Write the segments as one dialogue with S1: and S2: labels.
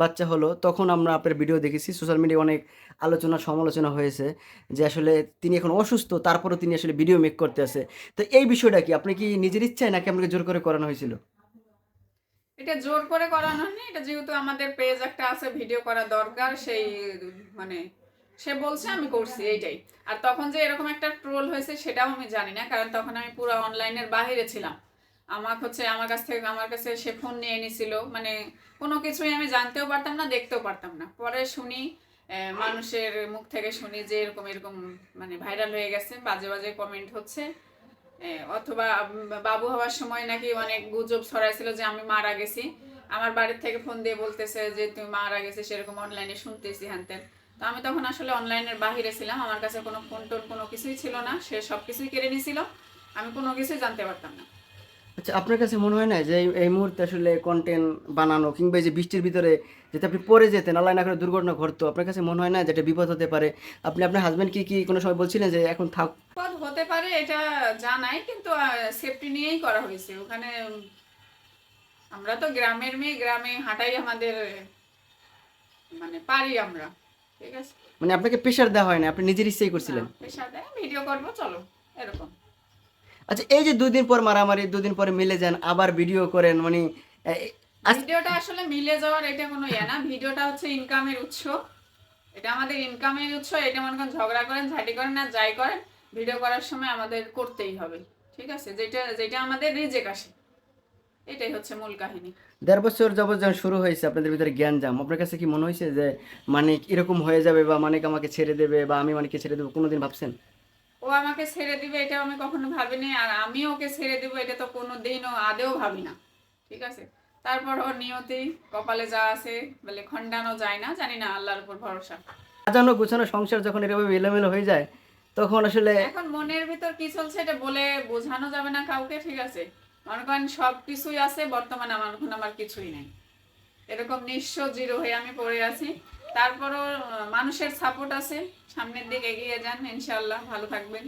S1: বাচ্চা হলো, তখন আমরা আপনার ভিডিও দেখেছি সোশ্যাল মিডিয়ায় অনেক আলোচনা, সমালোচনা হয়েছে যে আসলে তিনি এখন অসুস্থ, তারপরেও তিনি আসলে ভিডিও মেক করতে আছে। তো এই বিষয়টা কি, আপনি কি নিজের ইচ্ছায় নাকি আপনাকে জোর করে করানো হয়েছিল?
S2: এটা জোর করে করানো হয়নি, এটা যেহেতু আমাদের পেজ একটা আছে ভিডিও করা দরকার, সেই মানে সে বলছে, আমি করছি, এইটাই। আর তখন যে এরকম একটা ট্রোল হয়েছে, সেটাও আমি জানি না, কারণ তখন আমি পুরো অনলাইনের বাহিরে ছিলাম। আমার হচ্ছে, আমার কাছ থেকে, আমার কাছে সে ফোন নিয়ে নিছিল মানে কোনো কিছুই আমি জানতেও পারতাম না, দেখতেও পারতাম না। পরে শুনি মানুষের মুখ থেকে শুনি যে এরকম এরকম মানে ভাইরাল হয়ে গেছে, বাজে বাজে কমেন্ট হচ্ছে। অথবা বাবু হওয়ার সময় নাকি অনেক গুজব ছড়াইছিল যে আমি মারা গেছি। আমার বাড়ির থেকে ফোন দিয়ে বলতেছে যে, তুমি মারা গেছে, সেরকম অনলাইনে শুনতেছি হ্যানতেন তো আমি তখন আসলে অনলাইনের বাহিরে ছিলাম। আমার কাছে কোনো ফোন টোন কোনো কিছুই ছিল না। সে সব কিছুই কেড়ে নিয়েছিল আমি কোনো কিছুই জানতে পারতাম না।
S1: আচ্ছা আপনার কাছে মনে হয় না যে এই- মুহূর্তে আসলে কন্টেন্ট বানানো কিংবা যে বৃষ্টির ভিতরে যদি আপনি পড়ে যেতেন আল্লাহ না করে দুর্ঘটনা ঘটতো আপনার কাছে মনে হয় না যে এটা বিপদ হতে পারে? আপনি আপনার হাজব্যান্ড কি কি কোনো সময় বলছিলেন যে এখন থাক?
S2: বিপদ হতে পারে এটা জানাই কিন্তু সেফটি নিয়েই করা হয়েছে। ওখানে আমরা তো গ্রামের মেয়ে গ্রামে হাঁটাই আমাদের মানে পারি আমরা ঠিক আছে?
S1: মানে আপনাকে প্রেশার দেওয়া হয় না আপনি নিজের ইচ্ছেই করছিলেন?
S2: প্রেশার দেয় ভিডিও করব চলো এরকম।
S1: আচ্ছা এই যে দুদিন পর মারামারি দুদিন পরে মিলে যান আবার ভিডিও করেন মানে
S2: ভিডিওটা আসলে মিলে যাওয়ার এটা কোনো ইয়ে না। ভিডিওটা হচ্ছে ইনকামের উৎস। এটা আমাদের ইনকামের উৎস এটা মনে করেন ঝগড়া করেন ঝাঁটি করেন না যাই করেন ভিডিও করার সময় আমাদের করতেই হবে। ঠিক আছে? যেটা যেটা আমাদের রিজেক আসে। এটাই হচ্ছে মূল কাহিনী।
S1: দেড় বছর যাবত যখন শুরু হয়েছে আপনাদের ভিতরে জ্ঞান জাম আপনার কাছে কি মনে হয়েছে যে মানিক এরকম হয়ে যাবে বা মানিক আমাকে ছেড়ে দেবে বা আমি মানিককে ছেড়ে দেবো? কোনোদিন ভাবছেন?
S2: ও আমাকে ছেড়ে দিবে এটা আমি কখনো ভাবিনি আর আমি ওকে ছেড়ে দিব এটা তো কোনো দিনও আদেও ভাবি না। ঠিক আছে? তারপর ওর নিয়তি কপালে যা আছে বলে খণ্ডানো যায় না জানি না আল্লাহর উপর ভরসা।
S1: সাজানো গোছানো সংসার যখন এরকম এলোমেলো হয়ে যায় তখন আসলে
S2: এখন মনের ভিতর কি চলছে এটা বলে বোঝানো যাবে না কাউকে ঠিক আছে? মনে করেন সব কিছুই আছে বর্তমানে আমার এখন আমার কিছুই নেই। এরকম নিঃস্ব জিরো হয়ে আমি পড়ে আছি। তারপরও মানুষের সাপোর্ট আছে। সামনের দিকে এগিয়ে যান ইনশাল্লাহ ভালো থাকবেন।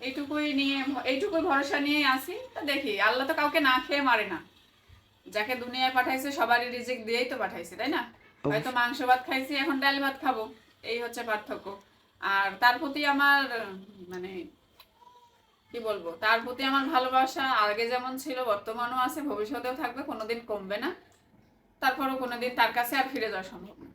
S2: এইটুকুই নিয়ে এইটুকুই ভরসা নিয়ে আসি তা দেখি আল্লাহ তো কাউকে না খেয়ে মারে না। যাকে দুনিয়ায় পাঠাইছে সবারই রিজিক দিয়েই তো পাঠাইছে তাই না? হয়তো মাংস ভাত খাইছি এখন ডাল ভাত খাব। এই হচ্ছে পার্থক্য। আর তার প্রতি আমার মানে কি বলব? তার প্রতি আমার ভালোবাসা আগে যেমন ছিল বর্তমানও আছে ভবিষ্যতেও থাকবে কোনোদিন কমবে না। তারপরও কোনোদিন তার কাছে আর ফিরে যাওয়া সম্ভব না।